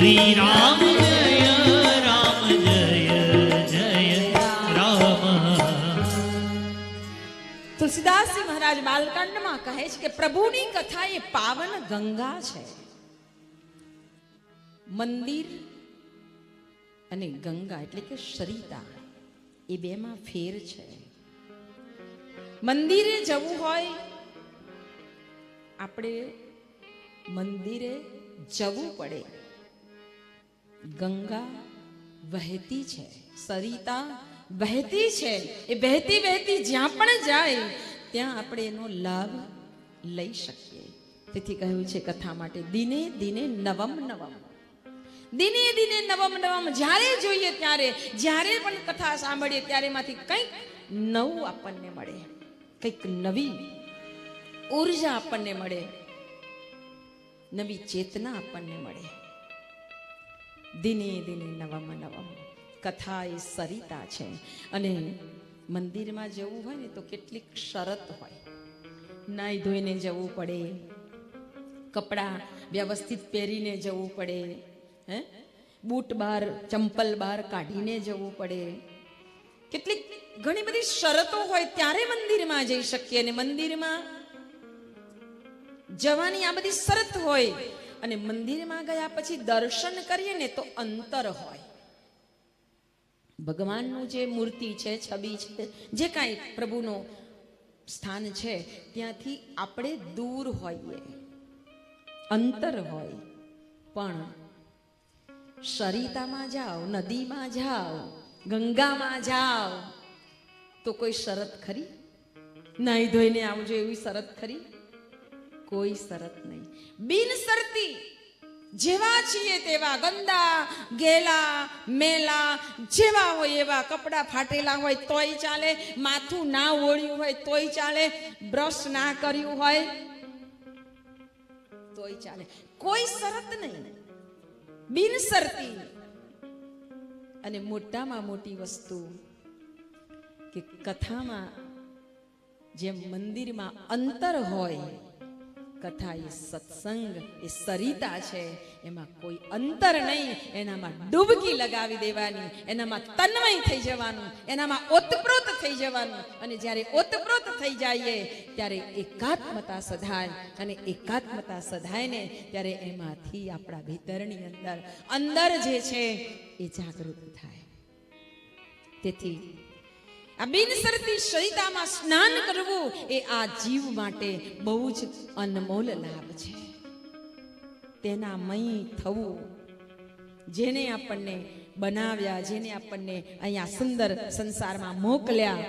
શ્રી રામ મહારાજ બાલકાંડમાં કહે છે કે પ્રભુની કથા એ પાવન ગંગા છે. મંદિર અને ગંગા એટલે કે સરિતા એ બેમાં ફેર છે. મંદિરે જવું હોય, આપણે મંદિરે જવું પડે. ગંગા વહેતી છે, સરિતા વહેતી છે, એ વહેતી વહેતી જ્યાં પણ જાય, ત્યાં આપણે એનો લાભ લઈ શકીએ. તેથી કહ્યું છે કથા માટે, દિને દિને નવમ નવમ. દિને દિને નવમ નવમ, જ્યારે જોઈએ ત્યારે, જ્યારે પણ કથા સાંભળીએ, ત્યારે એમાંથી કંઈક નવું આપણને મળે. કંઈક નવી ઊર્જા આપણને મળે. નવી ચેતના આપણને મળે. દિને દિને નવમ નવમ. કથા એ સરિતા છે. અને મંદિરમાં જવું હોય ને તો કેટલીક શરત હોય. નાઈ ધોઈને જવું પડે. કપડાં વ્યવસ્થિત પહેરીને જવું પડે. હે? બૂટ બહાર ચંપલ બહાર કાઢીને જવું પડે. કેટલીક ઘણી બધી શરતો હોય ત્યારે મંદિરમાં જઈ શકીએ. અને મંદિરમાં જવાની આ બધી શરત હોય અને મંદિરમાં ગયા પછી દર્શન કરીએ ને તો અંતર હોય. ભગવાનનું જે મૂર્તિ છે, છબી છે, જે કાંઈ પ્રભુનો સ્થાન છે, ત્યાંથી આપણે દૂર હોઈએ. અંતર હોય. પણ સરિતામાં જાઓ, નદીમાં જાઓ, ગંગામાં જાઓ, તો કોઈ શરત ખરી? નાહી ધોઈને આવજો એવી શરત ખરી? કોઈ શરત નહીં. બિનશરતી જેવા છીએ તેવા ગંદા, ગેલા, મેલા, જેવા હોય એવા કપડાં ફાટેલા હોય તોય ચાલે, માથું ના ઓળ્યું હોય તોય ચાલે, બ્રશ ના કર્યું હોય તોય ચાલે. કોઈ શરત નહીં. બિનશરતી અને મોટામાં મોટી વસ્તુ કે કથામાં જેમ મંદિરમાં અંતર હોય કથા એ સત્સંગ, એ સરિતા છે, એમાં કોઈ અંતર નહીં. એનામાં ડૂબકી લગાવી દેવાની, એનામાં તન્મય થઈ જવાનું, એનામાં ઓતપ્રોત થઈ જવાનું. અને જ્યારે ઓતપ્રોત થઈ જઈએ, ત્યારે એકાત્મતા સધાય. અને એકાત્મતા સધાય ને ત્યારે એમાંથી આપણા ભીતરની અંદર અંદર જે છે, એ જાગૃત થાય. તેથી આ બિનસરતી સરિતામાં સ્નાન કરવું એ આ જીવ માટે બહુ જ અનમોલ લાભ છે. તેના મય થવું, જેને આપણને બનાવ્યા, જેને આપણને અહીંયા સુંદર સંસારમાં મોકલ્યા?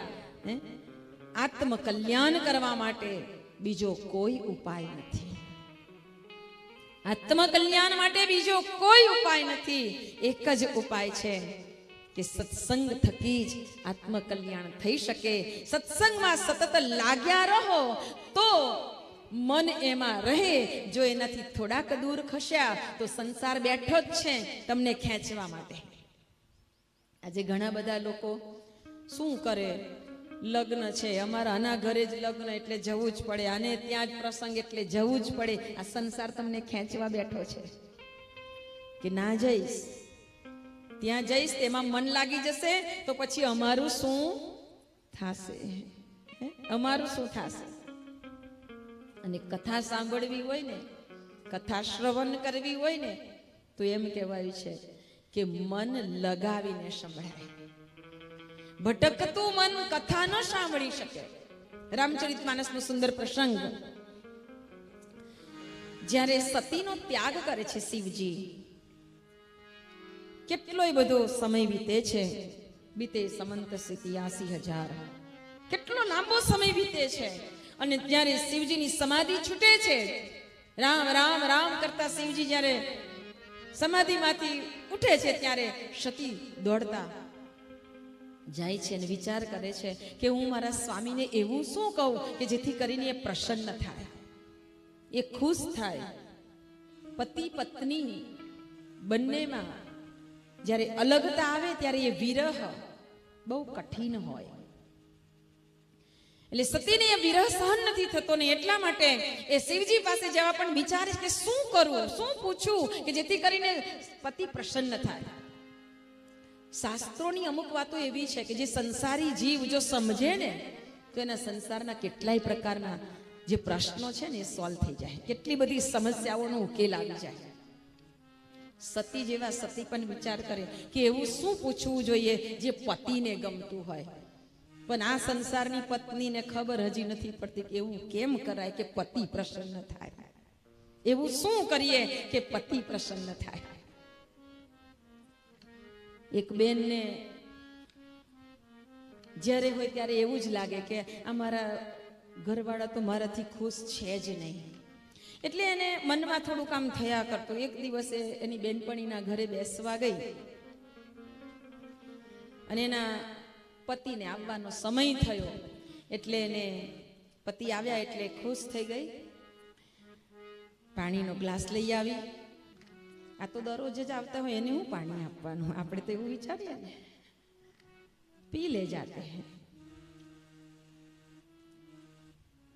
આત્મકલ્યાણ કરવા માટે બીજો કોઈ ઉપાય નથી. આત્મકલ્યાણ માટે બીજો કોઈ ઉપાય નથી. એક જ ઉપાય છે. કે સત્સંગ થકી જ આત્મકલ્યાણ થઈ શકે. સત્સંગમાં સતત લાગ્યા રહો તો મન એમાં રહે. જો એનાથી થોડાક દૂર ખસ્યા તો સંસાર બેઠો જ છે તમને ખેંચવા માટે. આજે ઘણા બધા લોકો શું કરે? લગ્ન છે. અમારા આના ઘરે જ લગ્ન એટલે જવું જ પડે. આને ત્યાં જ પ્રસંગ એટલે જવું જ પડે. આ સંસાર તમને ખેંચવા બેઠો છે. કે ના જઈશ? ત્યાં જઈશ, તેમાં મન લાગી જશે, તો પછી અમારું શું થશે? અમારું શું થશે? અને કથા સાંભળવી હોય ને, કથા શ્રવણ કરવી હોય ને, તો એમ કહેવાયું છે કે મન લગાવીને સંભળાય. ભટકતું મન કથા ન સાંભળી શકે. રામચરિત માનસનો સુંદર પ્રસંગ. જ્યારે સતીનો ત્યાગ કરે છે શિવજી કેટલોય બધો સમય વીતે છે? બીતે સમંત સિત્યાસી હજાર. કેટલો લાંબો સમય વીતે છે? અને ત્યારે શિવજીની સમાધિ છૂટે છે? રામ રામ રામ કરતા શિવજી જ્યારે સમાધિમાંથી ઉઠે છે, ત્યારે સતી દોડતા જાય છે અને વિચાર કરે છે કે હું મારા સ્વામીને એવું શું કહું કે જેથી કરીને એ પ્રસન્ન થાય, એ ખુશ થાય. પતિ પત્ની બંનેમાં જ્યારે અલગતા આવે ત્યારે એ વિરહ બહુ કઠિન હોય. એટલે સતીને એ વિરહ સહન નથી થતો ને એટલા માટે એ શિવજી પાસે જવા પણ વિચારે કે શું કરવું? શું પૂછવું? કે જેથી કરીને પતિ પ્રસન્ન થાય. શાસ્ત્રોની અમુક વાતો એવી છે કે જે સંસારી જીવ જો સમજે ને, તો એના સંસારના કેટલાય પ્રકારના જે પ્રશ્નો છે ને એ સોલ્વ થઈ જાય. કેટલી બધી સમસ્યાઓનો ઉકેલ આવી જાય. સતી જેવા સતી પણ વિચાર કરે કે એવું શું પૂછવું જોઈએ જે પતિને ગમતું હોય. પણ આ સંસારની પત્નીને ખબર હજી નથી પડતી કે એવું કેમ કરાય કે પતિ પ્રસન્ન થાય. એવું શું કરીએ કે પતિ પ્રસન્ન થાય. એક બેનને જ્યારે હોય ત્યારે એવું જ લાગે કે અમારા ઘરવાળા તો મારાથી ખુશ છે જ નહીં. એટલે એને મનમાં થોડું કામ થયા કરતું. એક દિવસે એની બેનપણીના ઘરે બેસવા ગઈ. અને એના પતિને આવવાનો સમય થયો. એટલે એને પતિ આવ્યા એટલે ખુશ થઈ ગઈ. પાણીનો ગ્લાસ લઈ આવી. આ તો દરરોજ જ આવતા હોય, એને હું પાણી આપવાનું? આપણે તો એવું વિચારીએ પી લે જાતે.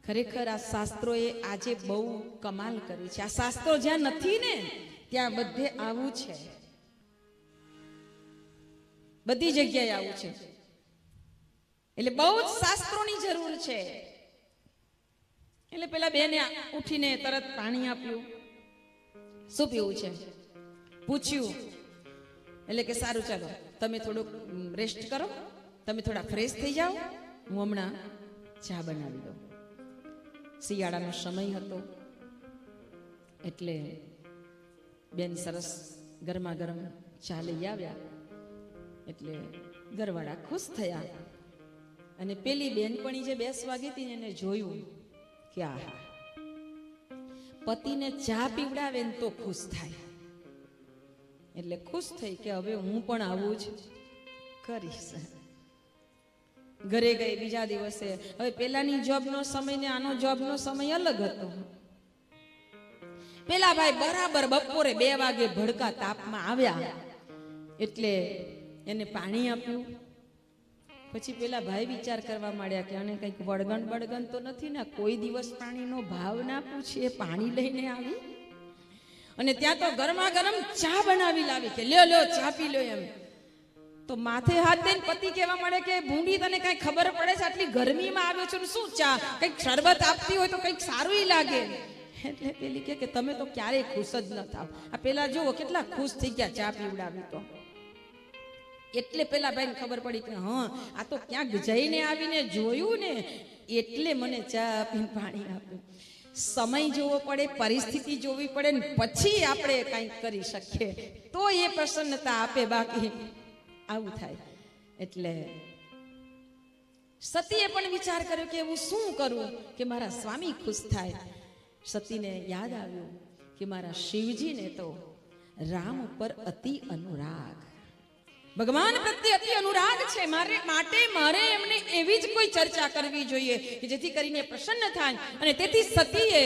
ખરેખર આ શાસ્ત્રોએ આજે બહુ કમાલ કરી છે. આ શાસ્ત્રો જ્યાં નથી ને, ત્યાં બધે આવું છે. બધી જગ્યાએ આવું છે. એટલે બહુ જ શાસ્ત્રોની જરૂર છે. એટલે પેલા બેને ઉઠીને તરત પાણી આપ્યું. શું પીવું છે? પૂછ્યું. એટલે કે સારું ચાલો, તમે થોડુંક રેસ્ટ કરો. તમે થોડા ફ્રેશ થઈ જાઓ. હું હમણાં ચા બનાવી દઉં. શિયાળાનો સમય હતો. એટલે બેન સરસ ગરમા ગરમ ચા લઈ આવ્યા. એટલે ઘરવાળા ખુશ થયા. અને પેલી બેનપણી જે બેસવા ગઈ હતી એને જોયું કે આ પતિને ચા પીવડાવે ને તો ખુશ થાય. એટલે ખુશ થઈ કે હવે હું પણ આવું જ કરીશ. ઘરે ગઈ બીજા દિવસે. હવે પેલાની જોબનો સમય ને આનો જોબનો સમય અલગ હતો. પેલા ભાઈ બરાબર બપોરે બે વાગે ભડકા તાપમાં આવ્યા. એટલે એને પાણી આપ્યું. પછી પેલા ભાઈ વિચાર કરવા માંડ્યા કે આને કંઈક વળગણ બળગણ તો નથી ને, કોઈ દિવસ પાણીનો ભાવ ના પૂછે, પાણી લઈને આવી. અને ત્યાં તો ગરમા ગરમ ચા બનાવી લાવી કે લ્યો લ્યો, ચા પી લો એમ. તો માથે હાથ દઈને પતિ કહેવા મળે કે, ભૂંડી, તને કઈ ખબર પડે છે? આટલી ગરમીમાં આવ્યો છે શું ચા? કંઈક શરબત આપતી હોય તો કંઈક સારું લાગે. એટલે પેલી કે, તમે તો ક્યારેય ખુશ જ ન થાવ. આ પેલા જુઓ કેટલા ખુશ થઈ ગયા ચા પીવડાવી તો. એટલે પેલા ભાઈને ખબર પડી કે, હા, આ તો ક્યાંક જઈને આવીને જોયું ને, એટલે મને ચા આપીને પાણી આપ્યું. સમય જોવો પડે, પરિસ્થિતિ જોવી પડે ને પછી આપણે કંઈક કરી શકીએ. તો એ પ્રસન્નતા આપે બાકી. આવું થાય. એટલે સતીએ પણ વિચાર કર્યો કે એવું શું કરું કે મારા સ્વામી ખુશ થાય. સતીને યાદ આવ્યું કે મારા શિવજીને તો રામ ઉપર અતિ અનુરાગ. ભગવાન પ્રત્યે અતિ અનુરાગ છે. મારે માટે મારે એમને એવી જ કોઈ ચર્ચા કરવી જોઈએ કે જેથી કરીને પ્રસન્ન થાય. અને તેથી સતીએ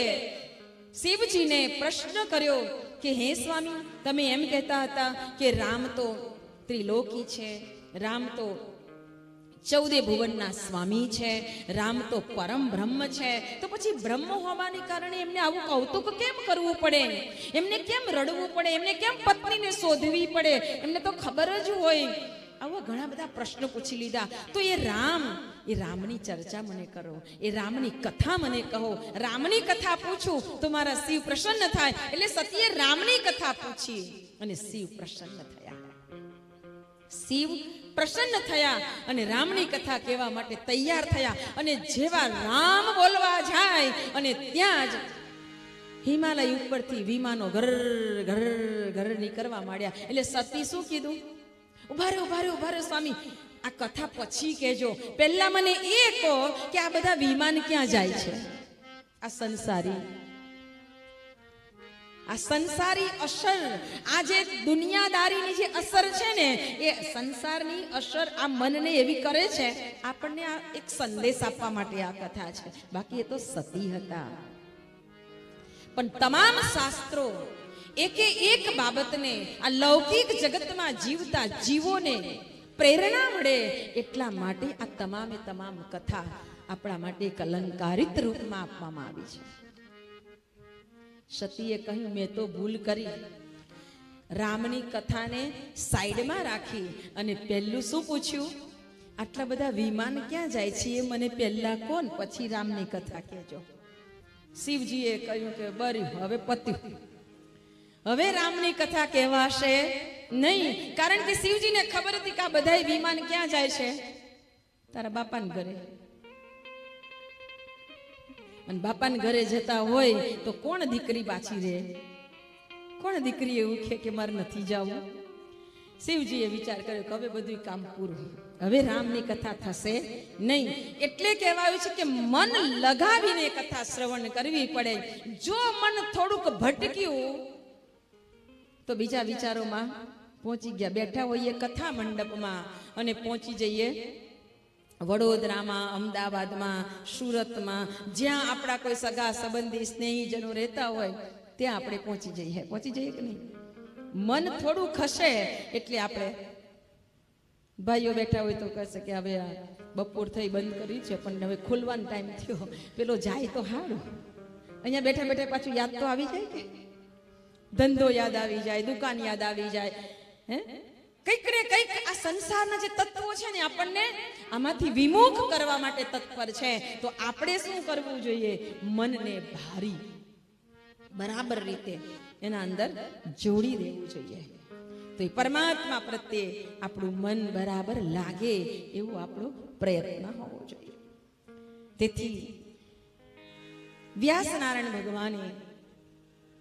શિવજીને પ્રશ્ન કર્યો કે હે સ્વામી તમે એમ કહેતા હતા કે રામ તો ત્રિલોકી છે, રામ તો ચૌદે ભુવનના સ્વામી છે, રામ તો પરમ બ્રહ્મ છે. તો પછી બ્રહ્મ હોવાને કારણે એમને આવું કૌતુક કેમ કરવું પડે? એમને કેમ રડવું પડે? એમને કેમ પત્નીને શોધવી પડે? એમને તો ખબર જ હોય. આવા ઘણા બધા પ્રશ્નો પૂછી લીધા. તો એ રામ, એ રામની ચર્ચા મને કરો. એ રામની કથા મને કહો. રામની કથા પૂછું તો મારા શિવ પ્રસન્ન થાય. એટલે સતીએ રામની કથા પૂછી અને શિવ પ્રસન્ન થયા. શિવ પ્રસન્ન થયા અને રામની કથા કહેવા માટે તૈયાર થયા. અને જેવા રામ બોલવા જાય અને ત્યાં જ હિમાલય ઉપરથી વિમાનો ઘર ઘર ઘર નીકળવા માંડ્યા. એટલે સતી શું કીધું? ઊભા રહ્યો ઊભા રહ્યો ઊભા રહ્યો સ્વામી. આ કથા પછી કહેજો. પહેલા મને એ કહો કે આ બધા વિમાન ક્યાં જાય છે? આ સંસારી આ સંસારી અસર, આ જે દુનિયાદારીની જે અસર છે ને, એ સંસારની અસર આ મનને એવી કરે છે, આપણને આ એક સંદેશ આપવા માટે આ કથા છે. બાકી એ તો સતી હતા. પણ તમામ શાસ્ત્રો એકે એક બાબતને આ લૌકિક જગતમાં જીવતા જીવોને પ્રેરણા મળે એટલા માટે આ તમામે તમામ કથા આપણા માટે એક અલંકારિત રૂપમાં આપવામાં આવી છે. સતીએ કહ્યું, મેં તો ભૂલ કરી. રામની કથાને સાઈડમાં રાખી અને પહેલું શું પૂછ્યું? આટલા બધા વિમાન ક્યાં જાય છે? એ મને પહેલા કોણ પછી રામની કથા કહેજો. શિવજીએ કહ્યું કે, બરી, હવે પત્યું હવે રામની કથા કહેવાશે નહીં, કારણ કે શિવજીને ખબર હતી કે આ બધાય વિમાન ક્યાં જાય છે? તારા બાપાને ઘરે. અને બાપાને ઘરે જતા હોય તો કોણ દીકરી પાછી રહે? કોણ દીકરી એવું કે કે મારે નથી જવું? શિવજીએ વિચાર કર્યો કે હવે બધું કામ પૂરું. હવે રામની કથા થશે નહીં. એટલે કહેવાયું છે કે મન લગાવીને કથા શ્રવણ કરવી પડે. જો મન થોડુંક ભટક્યું, તો બીજા વિચારોમાં પહોંચી ગયા. બેઠા હોઈએ કથા મંડપમાં અને પહોંચી જઈએ વડોદરામાં, અમદાવાદમાં, સુરતમાં, જ્યાં આપણા કોઈ સગા, સંબંધી, સ્નેહીજનો રહેતા હોય, ત્યાં આપણે પહોંચી જઈએ. પહોંચી જઈએ કે નહીં? મન થોડું ખસે એટલે આપણે ભાઈઓ બેઠા હોય તો કહેશે કે હવે બપોર થઈ બંધ કરી છે, પણ હવે ખુલવાનો ટાઈમ થયો. પેલો જાય તો હારું. અહીંયા બેઠા બેઠા પાછું યાદ તો આવી જાય કે? ધંધો યાદ આવી જાય, દુકાન યાદ આવી જાય. હે? કંઈક ને કંઈક આ સંસારના જે તત્વો છે ને આપણને આમાંથી વિમુખ કરવા માટે તત્પર છે. તો આપણે શું કરવું જોઈએ? મનને ભારી, બરાબર રીતે એના અંદર જોડી દેવું જોઈએ. તો એ પરમાત્મા પ્રત્યે આપણું મન બરાબર લાગે એવો આપણો પ્રયત્ન હોવો જોઈએ. તેથી વ્યાસનારાયણ ભગવાને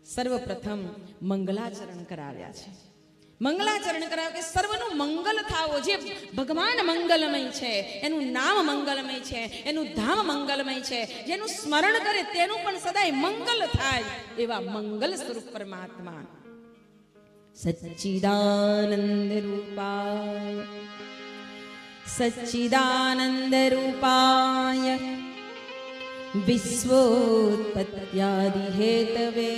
સર્વપ્રથમ મંગલાચરણ કરાવ્યા છે. મંગલાચરણ કરાવે કે સર્વનું મંગલ થાવો, જે ભગવાન મંગલમય છે, એનું નામ મંગલમય છે, એનું ધામ મંગલમય છે, જેનું સ્મરણ કરે તેનું પણ સદાય મંગલ થાય એવા મંગલ સ્વરૂપ પરમાત્મા. સચ્ચિદાનંદ રૂપાય સચ્ચિદાનંદ રૂપાય વિશ્વોત્પત્યાદિ હેતવે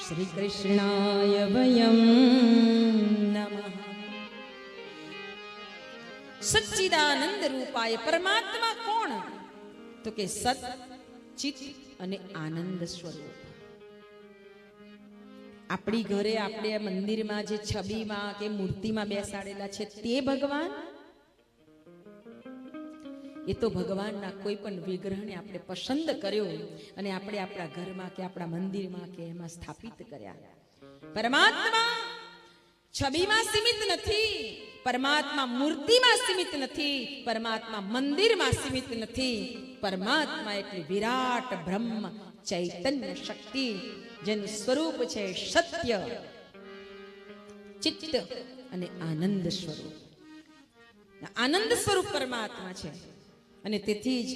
શ્રી કૃષ્ણાય વયમ નમઃ સચ્ચિદાનંદ રૂપાય પરમાત્મા કોણ તો કે સત ચિત અને આનંદ સ્વરૂપ આપણી ઘરે આપણે મંદિરમાં જે છબીમાં કે મૂર્તિમાં બેસાડેલા છે તે ભગવાન એ તો ભગવાનના કોઈ પણ વિગ્રહને આપણે પસંદ કર્યો અને આપણે આપણા ઘરમાં કે આપણા મંદિરમાં કે એમાં સ્થાપિત કર્યા. પરમાત્મા છબીમાં સીમિત નથી, પરમાત્મા મૂર્તિમાં સીમિત નથી, પરમાત્મા મંદિરમાં સીમિત નથી. પરમાત્મા એટલે વિરાટ બ્રહ્મ ચૈતન્ય શક્તિ, જેનું સ્વરૂપ છે સત્ય, ચિત્ત અને આનંદ સ્વરૂપ. આનંદ સ્વરૂપ પરમાત્મા છે. અને તેથી જ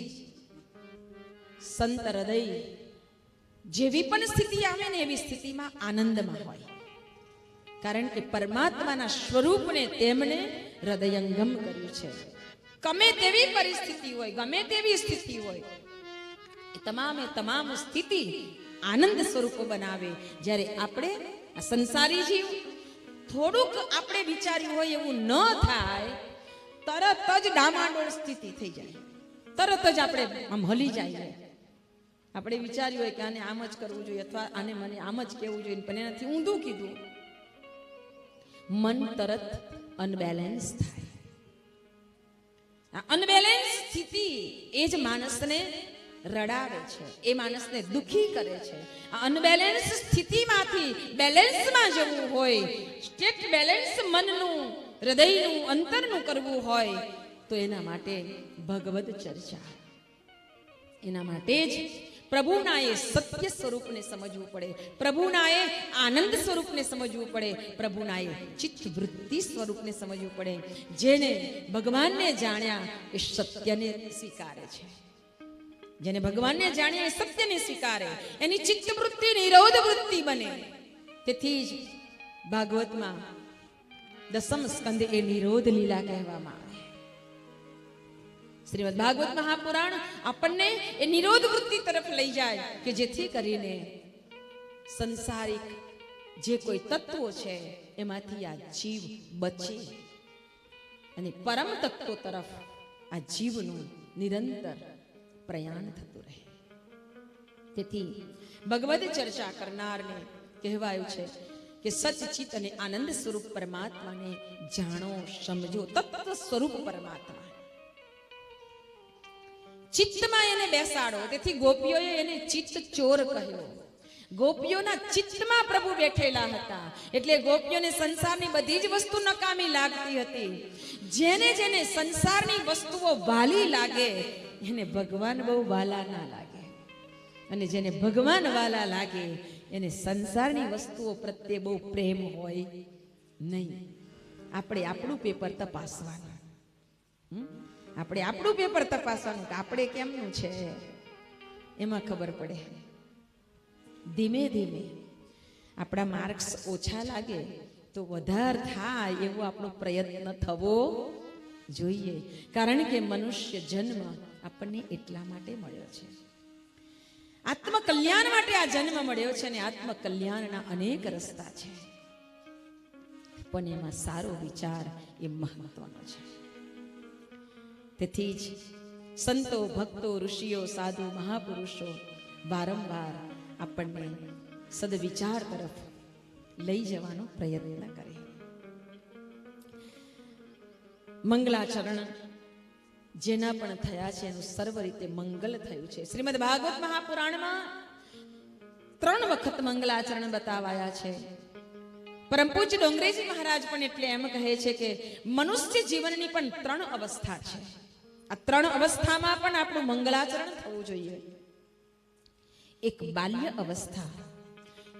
સંત હૃદય જેવી પણ સ્થિતિ આવે ને એવી સ્થિતિમાં આનંદમાં હોય. કારણ કે પરમાત્માના સ્વરૂપને તેમણે હૃદયંગમ કર્યું છે. ગમે તેવી પરિસ્થિતિ હોય, ગમે તેવી સ્થિતિ હોય, એ તમામે તમામ સ્થિતિ આનંદ સ્વરૂપ બનાવે. જ્યારે આપણે સંસારી જીવ થોડુંક આપણે વિચાર્યું હોય એવું ન થાય, તરત જ ડામાડોળ સ્થિતિ થઈ જાય. તરત જ આપણે આમ હલી જાય આપણે વિચાર્યું હોય કે આને આમ જ કરવું જોઈએ અથવા આને મને આમ જ કહેવું જોઈએ પણ એનાથી ઊંધું કીધું. મન તરત અનબેલેન્સ થાય. અનબેલેન્સ સ્થિતિ એ જ માણસને રડાવે છે. એ માણસને દુખી કરે છે. આ અનબેલેન્સ સ્થિતિમાંથી બેલેન્સમાં જવું હોય, સ્ટેટ બેલેન્સ મનનું, હૃદયનું, અંતરનું કરવું હોય, તો એના માટે ભગવદ ચર્ચા. એના માટે જ પ્રભુના એ સત્ય સ્વરૂપને સમજવું પડે. પ્રભુના એ આનંદ સ્વરૂપને સમજવું પડે. પ્રભુના એ ચિત્ત વૃત્તિ સ્વરૂપને સમજવું પડે. જેને ભગવાનને જાણ્યા એ સત્યને સ્વીકારે છે. જેને ભગવાનને જાણ્યા એ સત્યને સ્વીકારે. એની ચિત્ત વૃત્તિ નિરોધ વૃત્તિ બને. તેથી જ ભાગવતમાં દસમ સ્કંદ એ નિરોધ લીલા કહેવામાં શ્રીમદ ભાગવત મહાપુરાણ આપણને એ નિરોધ વૃત્તિ તરફ લઈ જાય કે જેથી કરીને સંસારિક જે કોઈ તત્વો છે, એમાંથી આ જીવ બચે. અને પરમ તત્વો તરફ આ જીવનું નિરંતર પ્રયાણ થતું રહે. તેથી ભગવદ ચર્ચા કરનારને કહેવાયું છે કે સચિત અને આનંદ સ્વરૂપ પરમાત્માને જાણો, સમજો, તત્વ સ્વરૂપ પરમાત્મા. ચિત્તમાં એને બેસાડો. તેથી ગોપીઓએ એને ચિત્ત ચોર કહ્યો. ગોપીઓના ચિત્તમાં પ્રભુ બેઠેલા હતા. એટલે ગોપીઓને સંસારની બધી જ વસ્તુ નકામી લાગતી હતી. જેને જેને સંસારની વસ્તુઓ વાલી લાગે, એને ભગવાન બહુ વાલા ના લાગે. અને જેને ભગવાન વાલા લાગે, એને સંસારની વસ્તુઓ પ્રત્યે બહુ પ્રેમ હોય નહીં. આપણે આપણું પેપર તપાસવાનું. હમ? આપણે આપણું પેપર તપાસવાનું કે આપણે કેમનું છે? એમાં ખબર પડે. ધીમે ધીમે આપણા માર્ક્સ ઓછા લાગે તો વધાર થાય એવો આપણો પ્રયત્ન થવો જોઈએ. કારણ કે મનુષ્ય જન્મ આપણને એટલા માટે મળ્યો છે. આત્મકલ્યાણ માટે આ જન્મ મળ્યો છે અને આત્મકલ્યાણના અનેક રસ્તા છે. પણ એમાં સારો વિચાર એ મહત્વનો છે. તેથી જ સંતો, ભક્તો, ઋષિઓ, સાધુ, મહાપુરુષો વારંવાર આપણને સદવિચાર તરફ લઈ જવાનો પ્રયત્ન કરે. મંગલાચરણ જેના પણ થયા છે, એનું સર્વ રીતે મંગલ થયું છે. શ્રીમદ ભાગવત મહાપુરાણમાં ત્રણ વખત મંગલાચરણ બતાવાયા છે. પરમ પૂજ્ય ડોંગરેજી મહારાજ પણ એટલે એમ કહે છે કે મનુષ્ય જીવનની પણ ત્રણ અવસ્થા છે. આ ત્રણ અવસ્થામાં પણ આપણું મંગલાચરણ થવું જોઈએ. એક બાલ્ય અવસ્થા,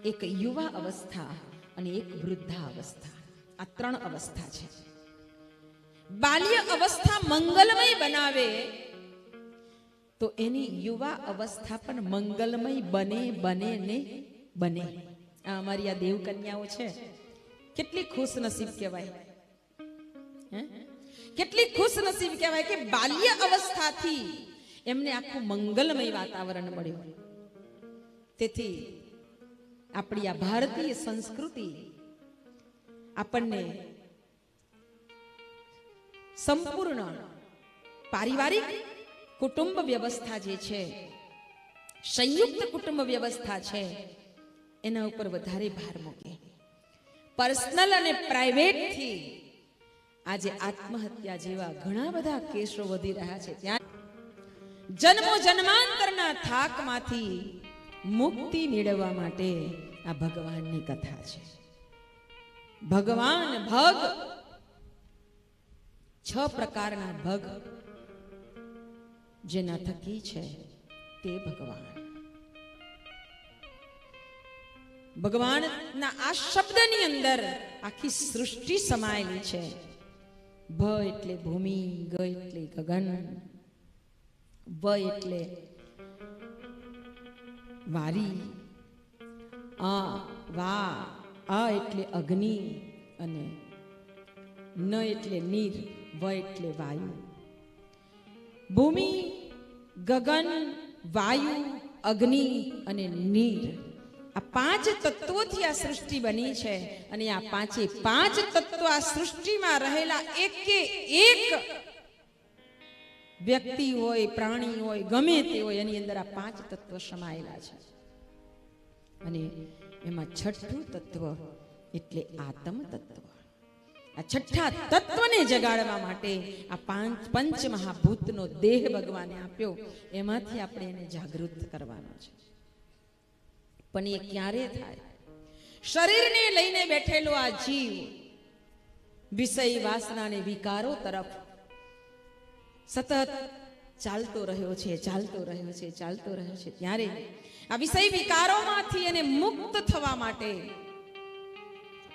એક યુવા અવસ્થા અને એક વૃદ્ધા અવસ્થા આ ત્રણ અવસ્થા છે. બાલ્ય અવસ્થા મંગલમય બનાવે તો એની યુવા અવસ્થા પણ મંગલમય બને બને ને બને. આ અમારી આ દેવ કન્યાઓ છે. કેટલી ખુશ નસીબ કહેવાય. હે? કેટલી ખુશ નસીબ કહેવાય કે બાલ્ય અવસ્થાથી એમને આખું મંગલમય વાતાવરણ મળ્યું. તેથી આપણી આ ભારતીય સંસ્કૃતિ આપણને સંપૂર્ણ પારિવારિક કુટુંબ વ્યવસ્થા જે છે, સંયુક્ત કુટુંબ વ્યવસ્થા છે, એના ઉપર વધારે ભાર મૂકે. પર્સનલ અને પ્રાઇવેટથી આજે આત્મહત્યા જેવા ઘણા બધા કેસો વધી રહ્યા છે. ત્યાં જન્મો જન્માંતરના થાકમાંથી મુક્તિ મેળવવા માટે આ ભગવાનની કથા છે. ભગવાન ભગ છ પ્રકારના ભગ જેના થકી છે તે ભગવાન. ભગવાનના આ શબ્દની અંદર આખી સૃષ્ટિ સમાયેલી છે. ભ એટલે ભૂમિ, ગ એટલે ગગન, વ એટલે વારી આ વા આ એટલે અગ્નિ અને ન એટલે નીર, વ એટલે વાયુ. ભૂમિ, ગગન, વાયુ, અગ્નિ અને નીર. આ પાંચ તત્વોથી આ સૃષ્ટિ બની છે અને આ પાંચે પાંચ તત્વ આ સૃષ્ટિમાં રહેલા એકે એક વ્યક્તિ હોય, પ્રાણી હોય, ગમે તે હોય, એની અંદર આ પાંચ તત્વ સમાયેલા છે. અને એમાં છઠ્ઠું તત્વ એટલે આત્મ તત્વ. આ છઠ્ઠા તત્વને જગાડવા માટે આ પાંચ પંચ મહાભૂતનો દેહ ભગવાને આપ્યો. એમાંથી આપણે એને જાગૃત કરવાનો છે. પણ એ ક્યારે થાય? શરીરને લઈને બેઠેલો આ જીવ વિષય વાસના અને વિકારો તરફ સતત ચાલતો રહ્યો છે, ચાલતો રહ્યો છે, ચાલતો રહ્યો છે. ત્યારે આ વિષય વિકારોમાંથી એને મુક્ત થવા માટે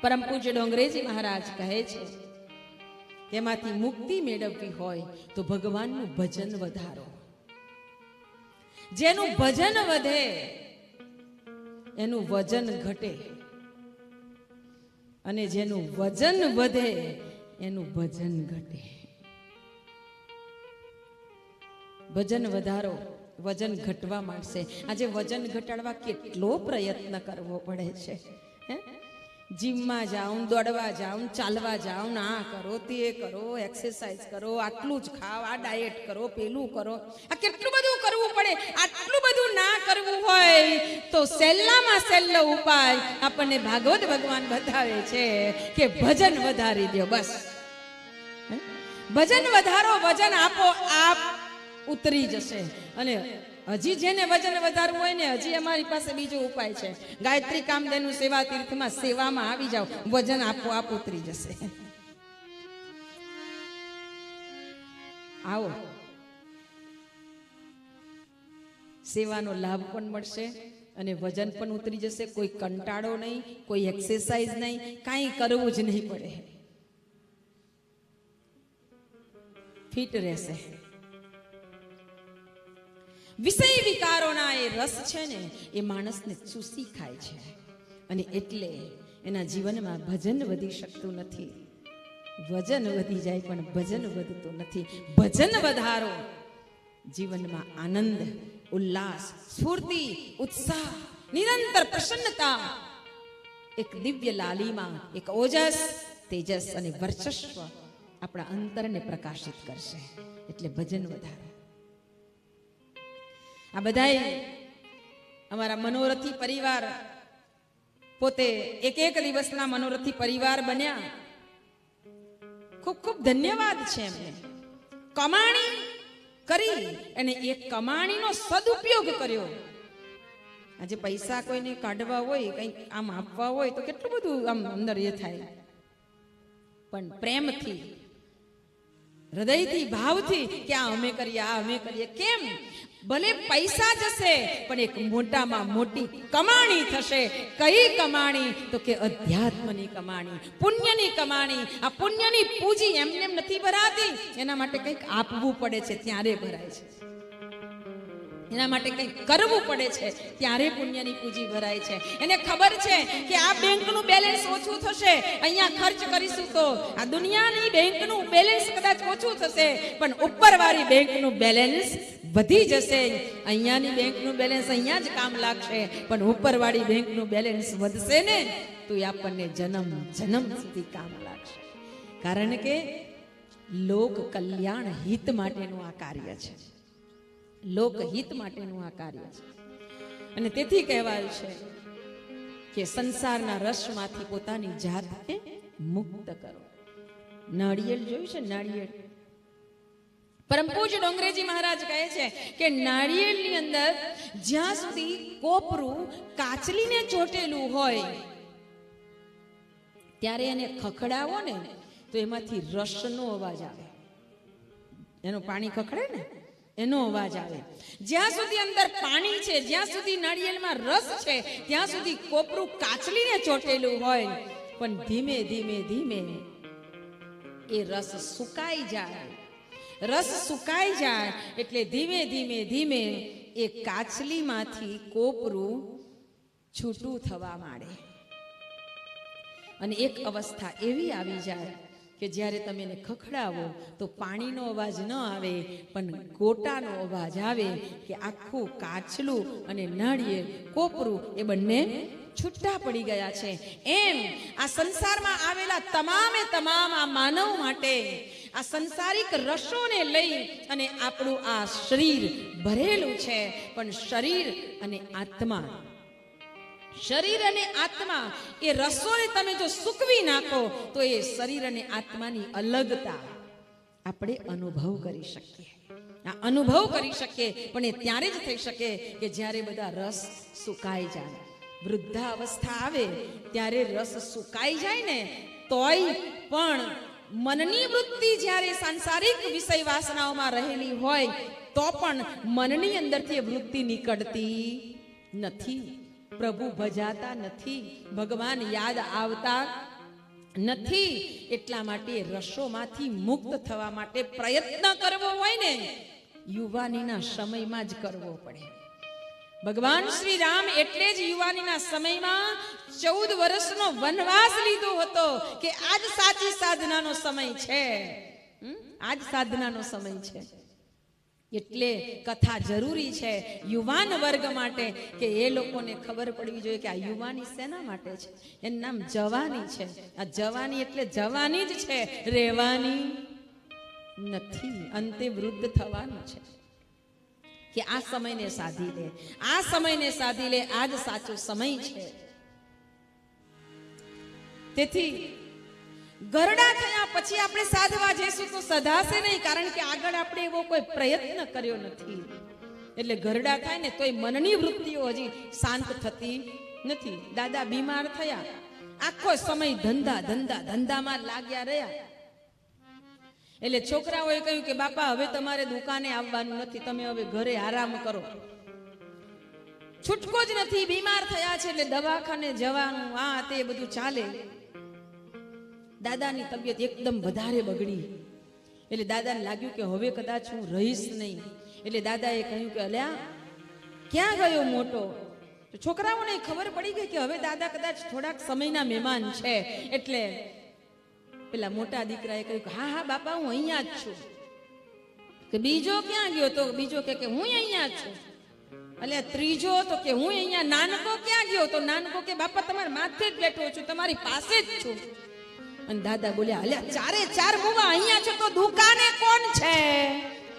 પરમ પૂજ્ય ડોંગરેજી મહારાજ કહે છે, એમાંથી મુક્તિ મેળવવી હોય તો ભગવાનનું ભજન વધારો. જેનું ભજન વધે એનું વજન ઘટે. અને જેનું વજન વધે, એનું ભજન ઘટે. વજન વધારો, વજન ઘટવા માંડશે. આજે વજન ઘટાડવા કેટલો પ્રયત્ન કરવો પડે છે, હે? જીમમાં જાઉં, દોડવા જાઉં, ચાલવા જાઉં આ કરો, તે કરો એક્સરસાઇઝ કરો, આટલું જ ખાવ આ ડાયટ કરો, પેલું કરો. આ કેટલું બધું કરવું પડે? આટલું બધું ના કરવું હોય તો સહેલામાં સહેલો ઉપાય. આપણને ભાગવત ભગવાન બતાવે છે કે ભજન વધારી દો, બસ. ભજન વધારો, વજન આપો, આપ ઉતરી જશે. અને હજી જેને વજન વધારવું હોય ને, હજી અમારી પાસે બીજો ઉપાય છે. ગાયત્રી કામદેનું સેવા તીર્થમાં સેવામાં આવી જાઓ. વજન આપો આપ ઉતરી જશે. આવો. સેવાનો લાભ પણ મળશે અને વજન પણ ઉતરી જશે. કોઈ કંટાળો નહીં, કોઈ એક્સરસાઇઝ નહીં, કાંઈ કરવું જ નહીં પડે. ફિટ રહેશે. વિષય વિકારોના એ રસ છે ને, એ માણસને ચૂસી ખાય છે. અને એટલે એના જીવનમાં ભજન વધી શકતું નથી. વજન વધી જાય પણ ભજન વધતું નથી. ભજન વધારો. જીવનમાં આનંદ, ઉલ્લાસ, સ્ફૂર્તિ, ઉત્સાહ, નિરંતર પ્રસન્નતા. એક દિવ્ય લાલીમાં એક ઓજસ, તેજસ અને વર્ચસ્વ આપણા અંતરને પ્રકાશિત કરશે. એટલે ભજન વધારો. આ બધાય અમારા મનોરથી પરિવાર પોતે એક એક દિવસના મનોરથી પરિવાર બન્યા. ખૂબ ખૂબ ધન્યવાદ છે એમને. કમાણી કરી અને એ કમાણીનો સદુપયોગ કર્યો. આજે પૈસા કોઈને કાઢવા હોય, કંઈક આમ આપવા હોય, તો કેટલું બધું આમ અંદર એ થાય. પણ પ્રેમથી, હૃદયથી, ભાવથી કે આ અમે કરીએ, આ અમે કરીએ, કેમ? ભલે પૈસા જશે, પણ એક મોટામાં મોટી કમાણી થશે. કઈ કમાણી? તો કે અધ્યાત્મની કમાણી, પુણ્યની કમાણી. આ પુણ્યની પૂજી એમને એમ નથી ભરાતી. એના માટે કંઈક આપવું પડે છે, ત્યારે ભરાય છે. એના માટે કંઈક કરવું પડે છે, ત્યારે પુણ્યની પૂંજી ભરાય છે. એને ખબર છે કે આ બેંકનું બેલેન્સ ઓછું થશે. અહીંયા ખર્ચ કરીશું તો આ દુનિયાની બેંકનું બેલેન્સ કદાચ ઓછું થશે, પણ ઉપરવાળી બેંકનું બેલેન્સ વધી જશે. અહીંયાની બેંકનું બેલેન્સ અહીંયા જ કામ લાગશે. પણ ઉપરવાળી બેંકનું બેલેન્સ વધશે ને, તો એ આપણને જન્મ જન્મ સુધી કામ લાગશે. કારણ કે લોક કલ્યાણ હિત માટેનું આ કાર્ય છે. લોકહિત માટેનું આ કાર્ય છે. અને તેથી કહેવાયું છે કે સંસારના રસમાંથી પોતાની જાતને મુક્ત કરો. નાળિયેર જોયું છે? નાળિયેર. પરમ પૂજ ડોંગરેજી મહારાજ કહે છે કે નાળિયેરની અંદર જ્યાં સુધી કોપરું કાચલીને ચોટેલું હોય, ત્યારે એને ખખડાવો ને, તો એમાંથી રસનો અવાજ આવે. એનું પાણી ખખડે ને, એનો અવાજ આવે. જ્યાં સુધી અંદર પાણી છે, જ્યાં સુધી નાળિયેરમાં રસ છે, ત્યાં સુધી કોપરું કાચલીને ચોટેલું હોય. પણ ધીમે ધીમે ધીમે એ રસ સુકાઈ જાય. રસ સુકાઈ જાય એટલે ધીમે ધીમે ધીમે એ કાચલીમાંથી કોપરું છૂટું થવા માંડે. અને એક અવસ્થા એવી આવી જાય કે જ્યારે તમે એને ખખડાવો તો પાણીનો અવાજ ન આવે, પણ ગોટાનો અવાજ આવે કે આખું કાચલું અને નાળિયેર કોપરું એ બંને છૂટા પડી ગયા છે. એમ આ સંસારમાં આવેલા તમામે તમામ આ માનવ માટે આ સંસારિક રસોને લઈ અને આપણું આ શરીર ભરેલું છે. પણ શરીર અને આત્મા, શરીર અને આત્મા એ રસોને તમે જો સૂકવી નાખો, તો એ શરીર અને આત્માની અલગતા આપણે અનુભવ કરી શકીએ. આ અનુભવ કરી શકીએ, પણ એ ત્યારે જ થઈ શકે કે જ્યારે બધા રસ સુકાઈ જાય. વૃદ્ધા અવસ્થા આવે, ત્યારે રસ સુકાઈ જાય ને, તોય પણ મનની વૃત્તિ જ્યારે સાંસારિક વિષય વાસનાઓમાં રહેલી હોય, તો પણ મનની અંદરથી વૃત્તિ નીકળતી નથી. પ્રભુ ભજાતા નથી, ભગવાન યાદ આવતા નથી. એટલા માટે રસોમાંથી મુક્ત થવા માટે પ્રયત્ન કરવો હોય ને, યુવાનીના સમયમાં જ કરવો પડે. ભગવાન શ્રી રામ એટલે જ યુવાનીના સમયમાં ચૌદ વર્ષનો વનવાસ લીધો હતો કે આજ સાચી સાધનાનો સમય છે? આજ સાધનાનો સમય છે. એટલે કથા જરૂરી છે યુવાન વર્ગ માટે કે એ લોકોને ખબર પડવી જોઈએ કે આ યુવાની શેના માટે છે. એનું નામ જવાની છે. આ જવાની એટલે જવાની જ છે. રહેવાની નથી. અંતે વૃદ્ધ થવાનું છે. કે આ સમયને સાધી લે. આ સમયને સાધી લે આ જ સાચો સમય છે. તેથી ગરડા થયા પછી આપણે સાધવા જઈશું તો સધાશે નહીં, કારણ કે આગળ આપણે એવો કોઈ પ્રયત્ન કર્યો નથી. એટલે ગરડા થાય ને તોય મનની વૃત્તિઓ હજી શાંત થતી નથી. દાદા બીમાર થયા. આખો સમય ધંધા ધંધા, ધંધામાં લાગ્યા રહ્યા. એટલે છોકરાઓએ કહ્યું કે, બાપા, હવે તમારે દુકાને આવવાનું નથી. તમે હવે ઘરે આરામ કરો. છૂટકો જ નથી, બીમાર થયા છે એટલે દવાખાને જવાનું, આ તે બધું ચાલે. દાદાની તબિયત એકદમ વધારે બગડી. એટલે દાદાને લાગ્યું કે, હવે કદાચ હું રહીશ નહીં. એટલે દાદાએ કહ્યું કે, અલ્યા, ક્યાં ગયો મોટો? છોકરાઓને ખબર પડી ગઈ કે, હવે દાદા કદાચ થોડાક સમયના મહેમાન છે. એટલે પેલા મોટા દીકરાએ કહ્યું હા હા, બાપા, હું અહીંયા જ છું. કે બીજો ક્યાં ગયો તો? બીજો કે કે, હું અહીંયા છું. એટલે ત્રીજો તો કે, હું અહીંયા, નાનકો ક્યાં ગયો? તો નાનકો કે, બાપા, તમારા માથે જ બેઠો છું, તમારી પાસે જ છું. અને દાદા બોલ્યા અલ્યા ચારે ચાર બુવા અહીંયા છે તો દુકાને કોણ છે?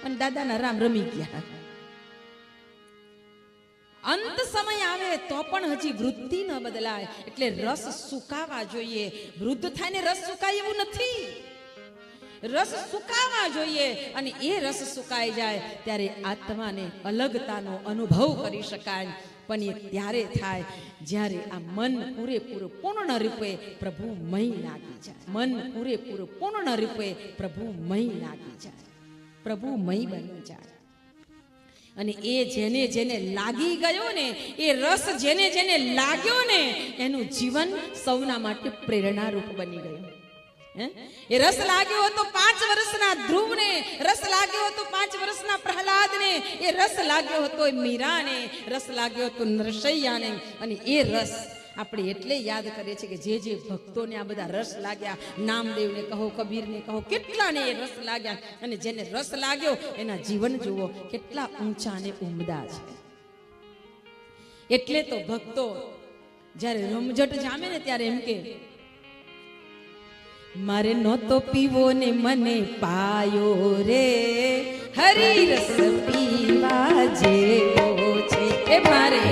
અને દાદાના રામ રમી ગયા. અંત સમય આવે તો પણ હજી વૃદ્ધિ ન બદલાય. એટલે રસ સુકાવા જોઈએ. વૃદ્ધ થાય ને રસ સુકાય એવું નથી. રસ સુકાવા જોઈએ અને એ રસ સુકાઈ જાય ત્યારે આત્માને અલગતાનો અનુભવ કરી શકાય. પણ એ ત્યારે થાય જ્યારે આ મન પૂરેપૂરું પૂર્ણ રૂપે પ્રભુ મય લાગી જાય. મન પૂરેપૂરું પૂર્ણ રૂપે પ્રભુ મય લાગી જાય. પ્રભુ મય બની જાય. અને એ જેને જેને લાગી ગયો ને, એ રસ જેને જેને લાગ્યો ને, એનું જીવન સૌના માટે પ્રેરણારૂપ બની ગયું? એ રસ લાગ્યો હતો પાંચ વર્ષના ધ્રુવને, રસ લાગ્યો હતો પાંચ વર્ષના પ્રહલાદને, એ રસ લાગ્યો હતો મીરાને, રસ લાગ્યો હતો નરસૈયાને, અને એ રસ આપણે એટલે યાદ કરીએ છીએ કે જે જે ભક્તોને આ બધા રસ લાગ્યા, નામદેવને કહો, કબીરને કહો, કેટલાને એ રસ લાગ્યા અને જેને રસ લાગ્યો એના જીવન જુઓ, કેટલા ઊંચા અને ઉમદા છે. એટલે તો ભક્તો જ્યારે રમઝટ જામે ને ત્યારે એમ કે, મારે નહોતો પીવો ને મને પાયો રે, હરી રસ પીવા જેવો છે. એ મારે